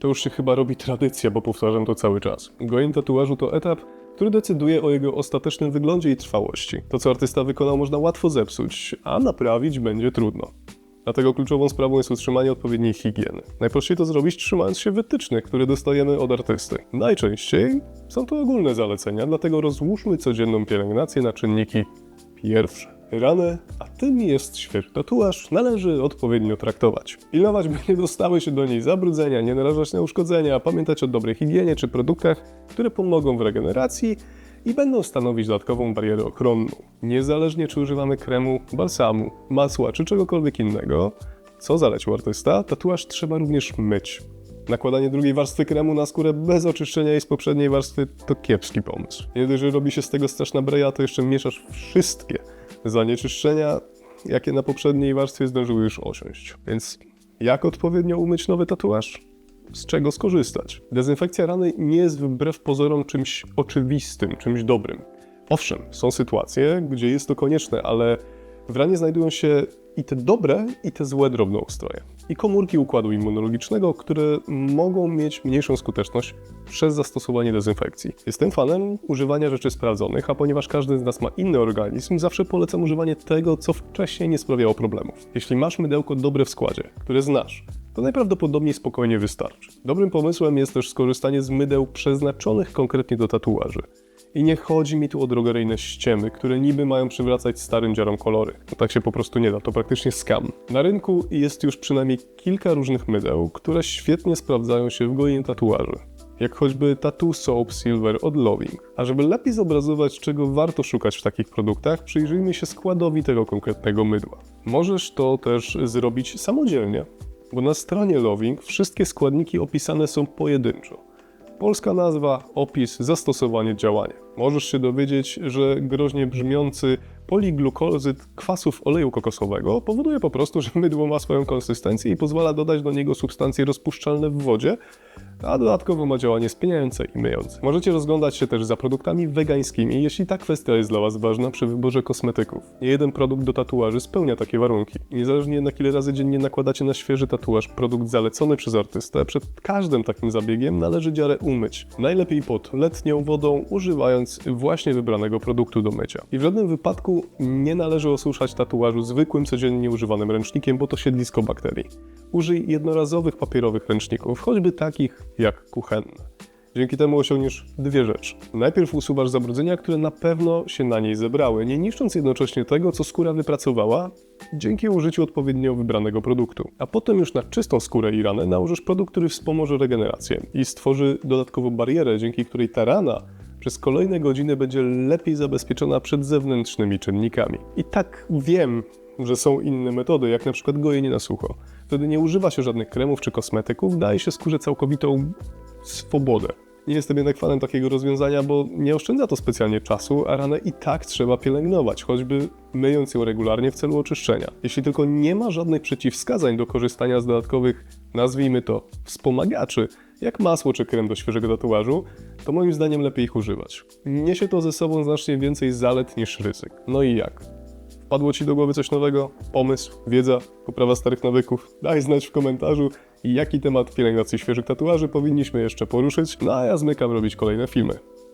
To już się chyba robi tradycja, bo powtarzam to cały czas. Gojenie tatuażu to etap, który decyduje o jego ostatecznym wyglądzie i trwałości. To, co artysta wykonał, można łatwo zepsuć, a naprawić będzie trudno. Dlatego kluczową sprawą jest utrzymanie odpowiedniej higieny. Najprościej to zrobić trzymając się wytycznych, które dostajemy od artysty. Najczęściej są to ogólne zalecenia, dlatego rozłóżmy codzienną pielęgnację na czynniki pierwsze. Ranę, a tym jest świeży tatuaż, należy odpowiednio traktować. Pilnować, by nie dostały się do niej zabrudzenia, nie narażać na uszkodzenia, pamiętać o dobrej higienie czy produktach, które pomogą w regeneracji i będą stanowić dodatkową barierę ochronną. Niezależnie czy używamy kremu, balsamu, masła czy czegokolwiek innego, co zalecił artysta, tatuaż trzeba również myć. Nakładanie drugiej warstwy kremu na skórę bez oczyszczenia jej z poprzedniej warstwy to kiepski pomysł. Nie dość, że robi się z tego straszna breja, to jeszcze mieszasz wszystkie zanieczyszczenia, jakie na poprzedniej warstwie zdążyły już osiąść. Więc jak odpowiednio umyć nowy tatuaż? Z czego skorzystać? Dezynfekcja rany nie jest wbrew pozorom czymś oczywistym, czymś dobrym. Owszem, są sytuacje, gdzie jest to konieczne, ale w ranie znajdują się i te dobre, i te złe drobnoustroje. I komórki układu immunologicznego, które mogą mieć mniejszą skuteczność przez zastosowanie dezynfekcji. Jestem fanem używania rzeczy sprawdzonych, a ponieważ każdy z nas ma inny organizm, zawsze polecam używanie tego, co wcześniej nie sprawiało problemów. Jeśli masz mydełko dobre w składzie, które znasz, to najprawdopodobniej spokojnie wystarczy. Dobrym pomysłem jest też skorzystanie z mydeł przeznaczonych konkretnie do tatuaży. I nie chodzi mi tu o drogeryjne ściemy, które niby mają przywracać starym dziarom kolory. Tak się po prostu nie da, to praktycznie skam. Na rynku jest już przynajmniej kilka różnych mydeł, które świetnie sprawdzają się w gojeniu tatuaży. Jak choćby Tattoo Soap Silver od Loving. A żeby lepiej zobrazować, czego warto szukać w takich produktach, przyjrzyjmy się składowi tego konkretnego mydła. Możesz to też zrobić samodzielnie, bo na stronie Loving wszystkie składniki opisane są pojedynczo. Polska nazwa, opis, zastosowanie, działanie. Możesz się dowiedzieć, że groźnie brzmiący poliglukozyd kwasów oleju kokosowego powoduje po prostu, że mydło ma swoją konsystencję i pozwala dodać do niego substancje rozpuszczalne w wodzie, a dodatkowo ma działanie spieniające i myjące. Możecie rozglądać się też za produktami wegańskimi, jeśli ta kwestia jest dla Was ważna przy wyborze kosmetyków. Nie jeden produkt do tatuaży spełnia takie warunki. Niezależnie na ile razy dziennie nakładacie na świeży tatuaż produkt zalecony przez artystę, przed każdym takim zabiegiem należy dziarę umyć. Najlepiej pod letnią wodą, używając właśnie wybranego produktu do mycia. I w żadnym wypadku nie należy osuszać tatuażu zwykłym, codziennie używanym ręcznikiem, bo to siedlisko bakterii. Użyj jednorazowych papierowych ręczników, choćby takich jak kuchenne. Dzięki temu osiągniesz dwie rzeczy. Najpierw usuwasz zabrudzenia, które na pewno się na niej zebrały, nie niszcząc jednocześnie tego, co skóra wypracowała dzięki użyciu odpowiednio wybranego produktu. A potem już na czystą skórę i ranę nałożysz produkt, który wspomoże regenerację i stworzy dodatkową barierę, dzięki której ta rana przez kolejne godziny będzie lepiej zabezpieczona przed zewnętrznymi czynnikami. I tak wiem, że są inne metody, jak na przykład gojenie na sucho. Wtedy nie używa się żadnych kremów czy kosmetyków, daje się skórze całkowitą swobodę. Nie jestem jednak fanem takiego rozwiązania, bo nie oszczędza to specjalnie czasu, a ranę i tak trzeba pielęgnować, choćby myjąc ją regularnie w celu oczyszczenia. Jeśli tylko nie ma żadnych przeciwwskazań do korzystania z dodatkowych, nazwijmy to, wspomagaczy, jak masło czy krem do świeżego tatuażu, to moim zdaniem lepiej ich używać. Niesie to ze sobą znacznie więcej zalet niż ryzyk. No i jak? Wpadło Ci do głowy coś nowego? Pomysł, wiedza, poprawa starych nawyków? Daj znać w komentarzu, jaki temat pielęgnacji świeżych tatuaży powinniśmy jeszcze poruszyć, no a ja zmykam robić kolejne filmy.